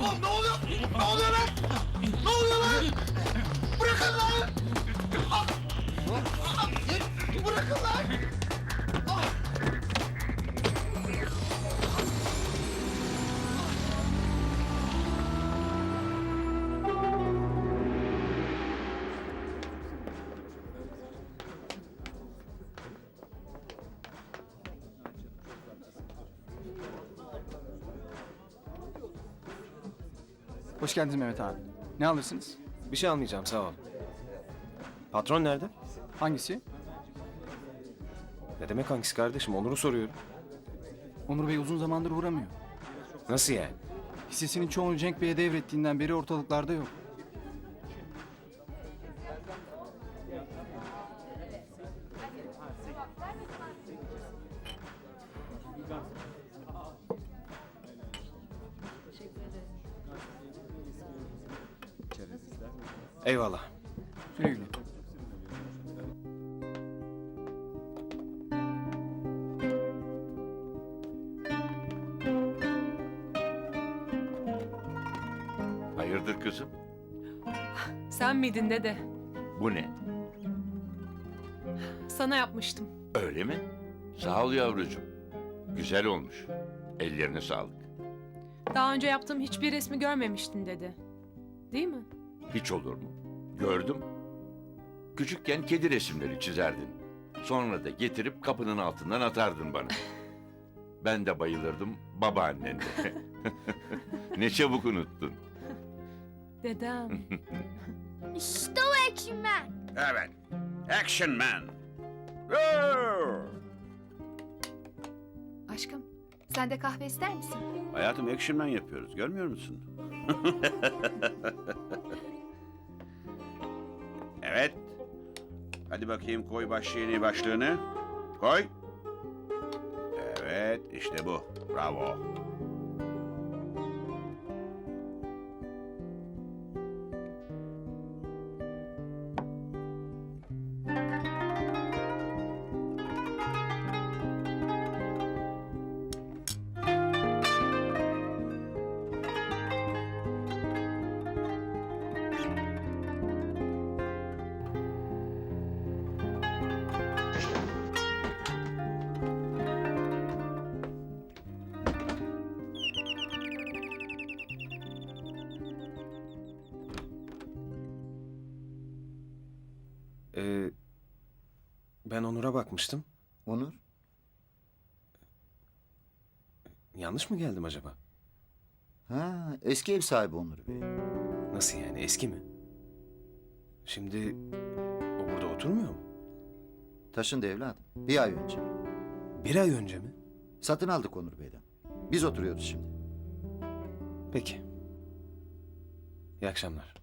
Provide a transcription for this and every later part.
Oh ne oluyor? Ne oluyor lan? Ne oluyor lan? Hoş geldiniz Mehmet abi. Ne alırsınız? Bir şey almayacağım sağ ol. Patron nerede? Hangisi? Ne demek hangisi kardeşim? Onur'u soruyorum. Onur Bey uzun zamandır uğramıyor. Nasıl yani? Hissesinin çoğunu Cenk Bey'e devrettiğinden beri ortalıklarda yok. Eyvallah. Güle güle. Hayırdır kızım? Sen miydin dede? Bu ne? Sana yapmıştım. Öyle mi? Sağ ol yavrucuğum. Güzel olmuş. Ellerine sağlık. Daha önce yaptığım hiçbir resmi görmemiştin dede. Değil mi? Hiç olur mu? Gördüm. Küçükken kedi resimleri çizerdin. Sonra da getirip kapının altından atardın bana. Ben de bayılırdım babaannen de. ne çabuk unuttun. Dedem. İşte o Action Man. Evet. Action Man. Roar! Aşkım, sen de kahve ister misin? Hayatım Action Man yapıyoruz. Görmüyor musun? evet. Hadi bakayım koy başlığını başlığını. Koy. Evet işte bu. Bravo. Ee, ben Onur'a bakmıştım. Onur? Yanlış mı geldim acaba? Ha, eski ev sahibi Onur Bey. Nasıl yani eski mi? Şimdi o burada oturmuyor mu? Taşındı evladım. Bir ay önce. Bir ay önce mi? Satın aldık Onur Bey'den. Biz oturuyoruz şimdi. Peki. İyi akşamlar.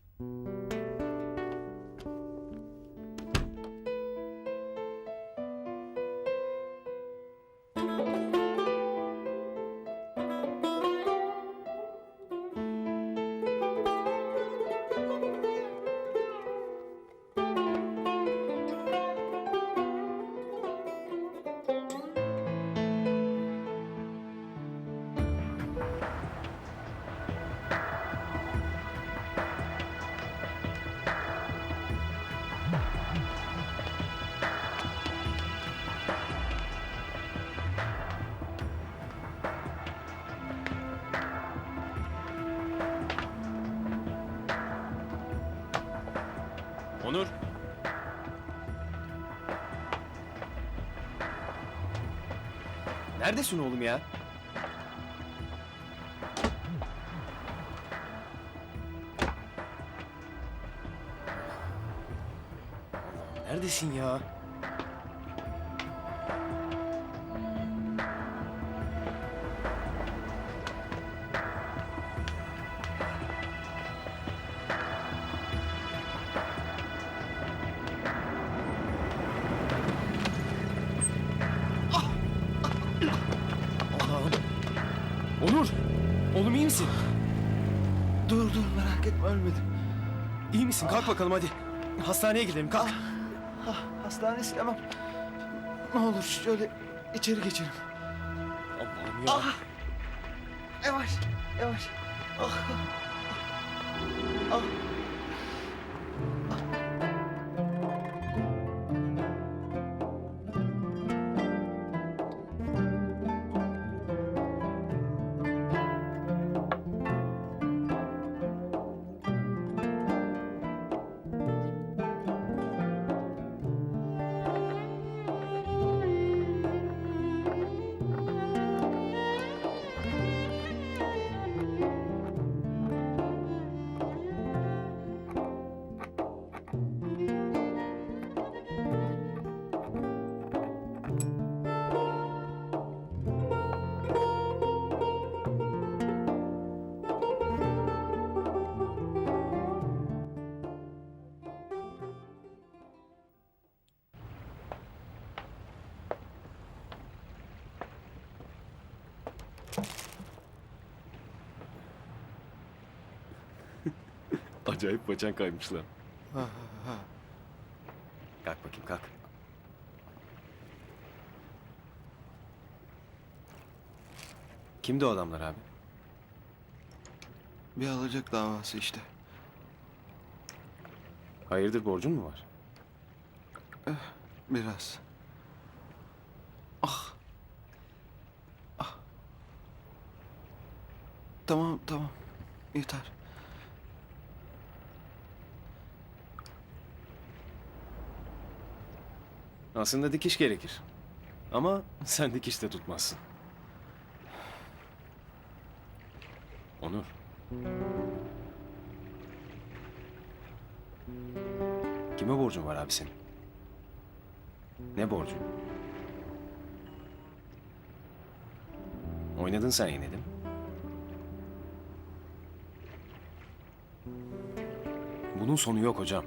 Neredesin oğlum ya? Neredesin ya? Misin? Dur dur merak etme ölmedim. İyi misin? Kalk bakalım hadi. Hastaneye gidelim kalk. Ah, hastane istemem. Ne olur şöyle içeri geçelim. Allah'ım ya. Yavaş, yavaş. Ah. Ah. Acayip bacan kaymışlar. Kalk bakayım kalk. Kimdi o adamlar abi? Bir alacak davası işte. Hayırdır borcun mu var? Biraz. Ah. Ah. Tamam tamam. Yeter. Aslında dikiş gerekir. Ama sen dikiş de tutmazsın. Onur. Kime borcun var abi senin? Ne borcu? Oynadın sen yine değil mi? Bunun sonu yok hocam.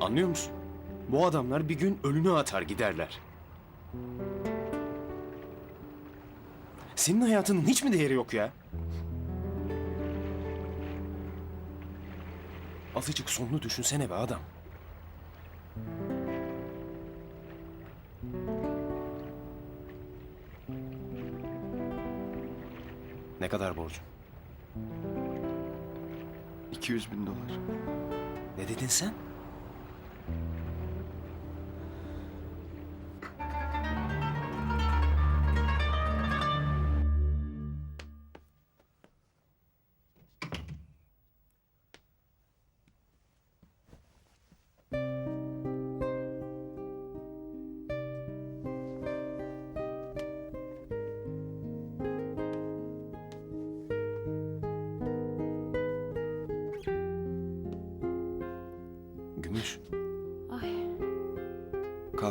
Anlıyor musun? Bu adamlar bir gün ölünü atar giderler. Senin hayatının hiç mi değeri yok ya? Azıcık sonunu düşünsene be adam. Ne kadar borcun? 200 bin dolar. Ne dedin sen?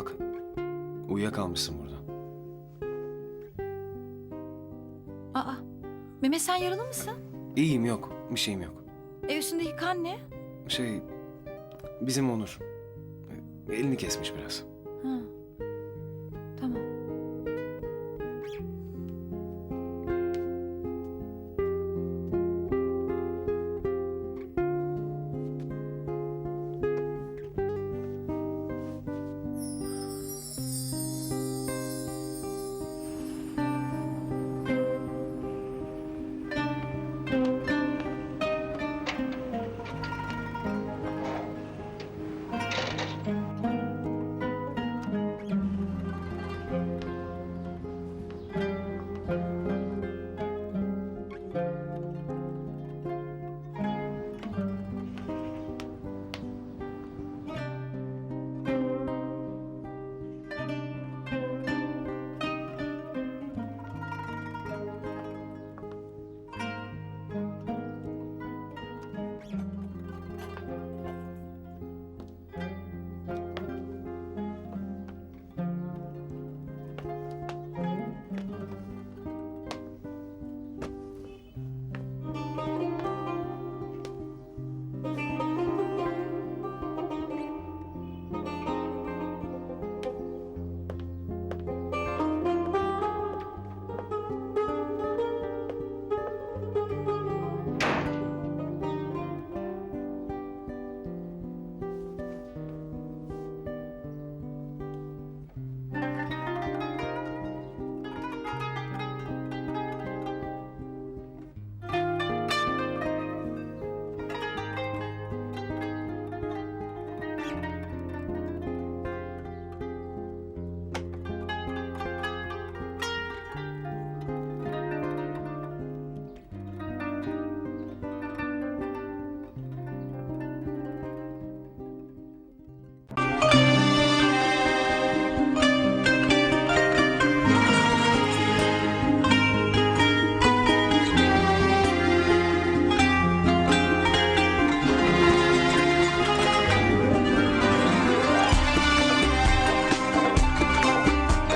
Kalk. Uyuyakalmışsın burada. Aa, Mehmet sen yaralı mısın? İyiyim yok. Bir şeyim yok. E üstündeki kan ne? Şey... Bizim Onur. Elini kesmiş biraz. Ha.